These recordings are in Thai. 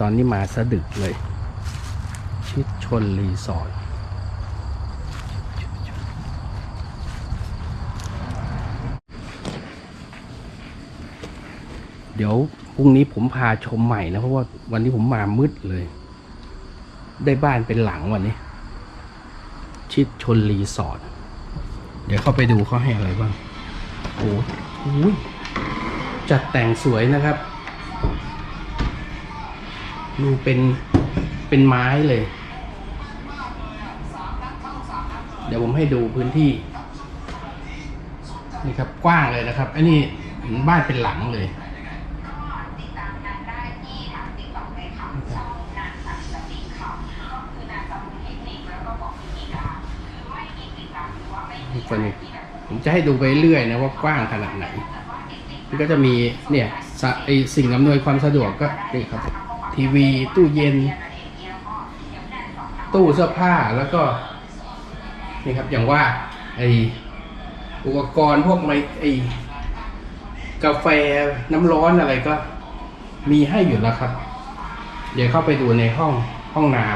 ตอนนี้มาสะดึกเลย ชิดชนรีสอร์ทเดี๋ยวพรุ่งนี้ผมพาชมใหม่นะเพราะว่าวันนี้ผมมามืดเลย ได้บ้านเป็นหลังวันนี้ ชิดชนรีสอร์ทเดี๋ยวเข้าไปดูเขาให้อะไรบ้างโอ้โห จัดแต่งสวยนะครับ ดูเป็นเป็นไม้เลย เดี๋ยวผมให้ดูพื้นที่ นี่ครับกว้างเลยนะครับ อันนี้บ้านเป็นหลังเลยผมจะให้ดูไปเรื่อยนะว่ากว้างขนาดไหน มันก็จะมีเนี่ยสะไอสิ่งอำนวยความสะดวกก็นี่ครับ ทีวีตู้เย็น ตู้เสื้อผ้าแล้วก็นี่ครับอย่างว่าไออุปกรณ์พวกไมไอกาแฟน้ำร้อนอะไรก็มีให้อยู่แล้วครับ เดี๋ยวเข้าไปดูในห้องห้องน้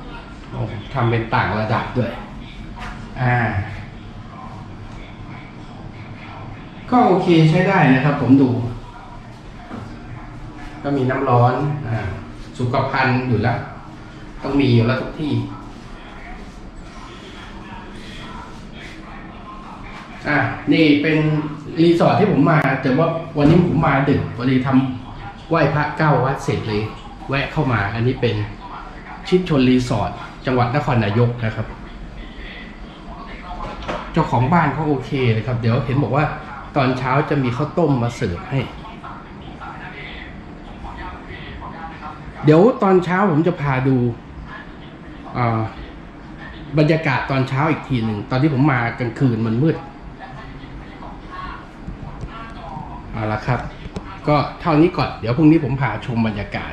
ำทำเป็นต่างระดับด้วย อ่า ก็โอเคใช้ได้นะครับ ผมดู ก็มีน้ำร้อนอ่าสุขภัณฑ์อยู่แล้ว ต้องมีอยู่แล้วทุกที่อะนี่เป็นรีสอร์ทที่ผมมา แต่ว่าวันนี้ผมมาดึกพอดีทำไหว้พระเก้าวัดเสร็จเลย แวะเข้ามา อันนี้เป็นชิดชนรีสอร์ทจังหวัดนครนายกนะครับ เจ้าของบ้านเขาโอเคเลยครับ เดี๋ยวเห็นบอกว่า ตอนเช้าจะมีข้าวต้มมาเสิร์ฟให้ เดี๋ยวตอนเช้าผมจะพาดูบรรยากาศตอนเช้าอีกทีหนึ่ง ตอนที่ผมมากลางคืนมันมืดเอาละครับ ก็เท่านี้ก่อน เดี๋ยวพรุ่งนี้ผมพาชมบรรยากาศ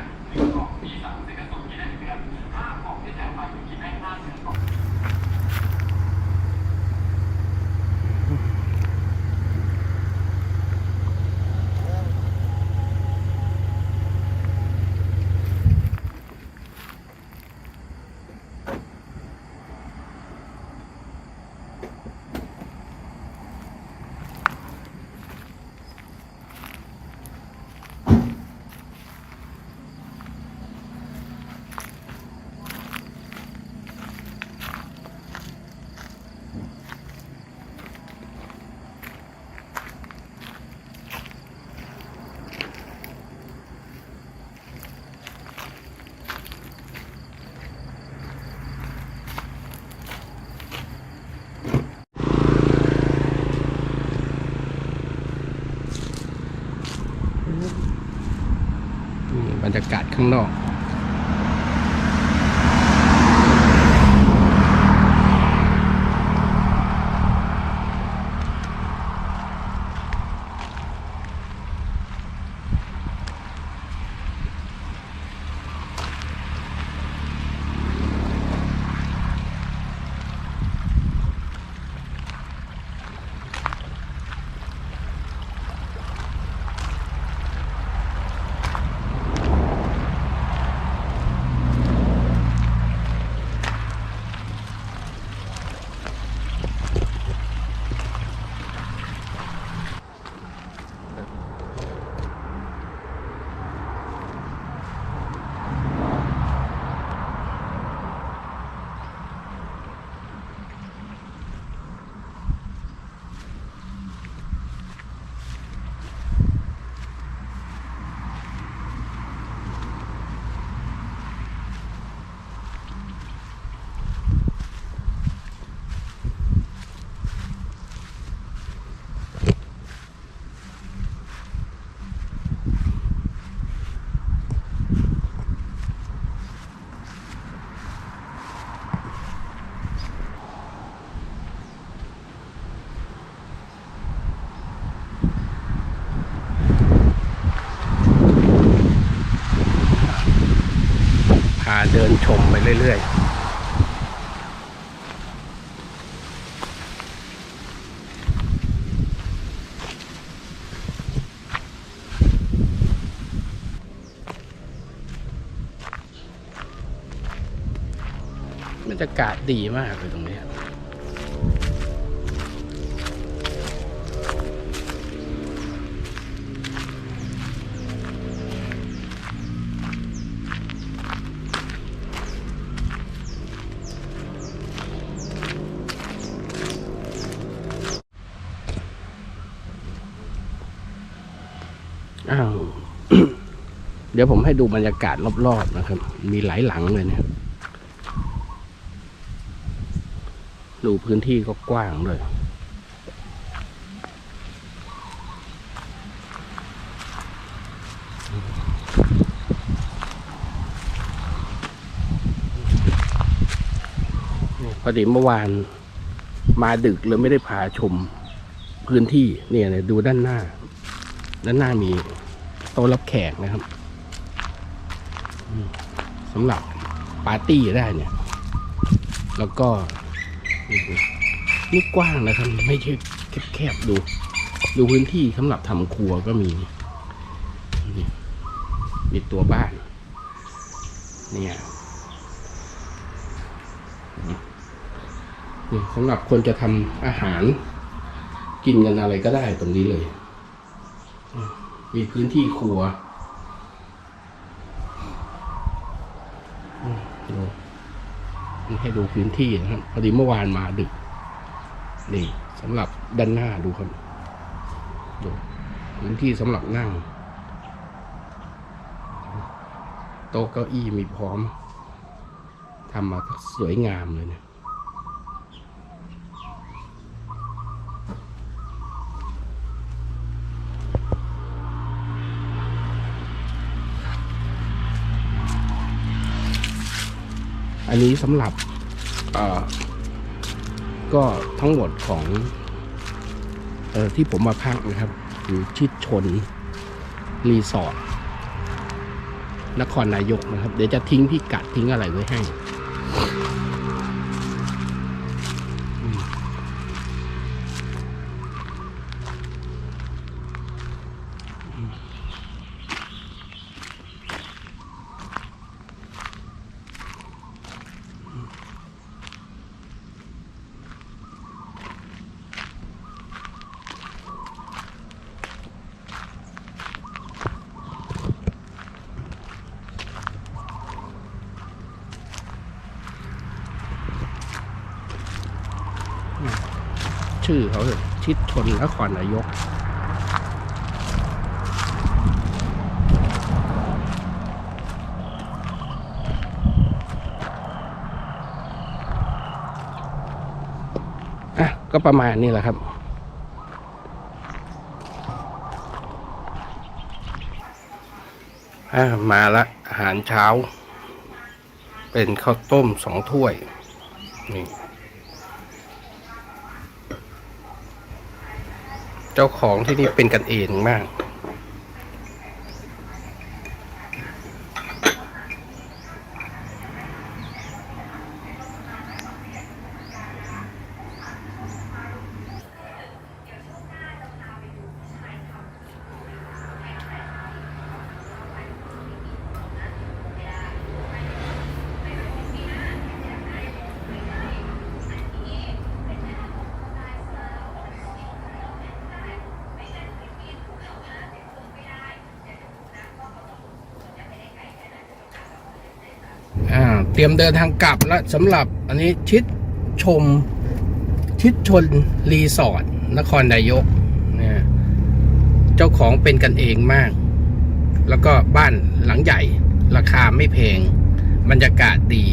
นี่ บรรยากาศข้างนอกาเดินชมไปเรื่อยๆบรรยากาศดีมากเลยตรงนี้ ดี๋ยวผมให้ดูบรรยากาศรอบๆนะครับ มีหลายหลังเลยเนี่ย ดูพื้นที่ก็กว้างเลยพอดีเมื่อวานมาดึกเลยไม่ได้พาชมพื้นที่เนี่ยเนี่ยดูด้านหน้า ด้านหน้ามีโต๊ะรับแขกนะครับ สำหรับปาร์ตี้ได้เนี่ย แล้วก็นี่กว้างนะครับ ไม่ใช่แคบๆดู ดูพื้นที่สำหรับทำครัวก็มีมีตัวบ้าน เนี่ยนี่สำหรับคนจะทำอาหาร กินกันอะไรก็ได้ตรงนี้เลย มีพื้นที่ครัวอืมดูนี่ ให้ดูพื้นที่นะครับพอดีเมื่อวานมาดึกนี่สำหรับด้านหน้าดูครับดูพื้นที่สำหรับนั่ง โต๊ะเก้าอี้มีพร้อมทำมาสวยงามเลยเนี่ยอันนี้สำหรับ ก็ทั้งหมดของออที่ผมมาพักนะครับ อยู่ชิดชน รีสอร์ทนครนายกนะครับ เดี๋ยวจะทิ้งพิกัดทิ้งอะไรไว้ให้ ชื่อเขาเลยชิดชนนครนายก อะ ก็ประมาณนี้แหละครับอ่ามาละอาหารเช้า เป็นข้าวต้มสองถ้วย นี่ จ้าของที่นี่เป็นกันเองมาก อ่า เตรียมเดินทางกลับแล้วสำหรับอันนี้ชิดชม ชิดชนรีสอร์ทนครนายกนะเจ้าของเป็นกันเองมาก แล้วก็บ้านหลังใหญ่ ราคาไม่แพง บรรยากาศดี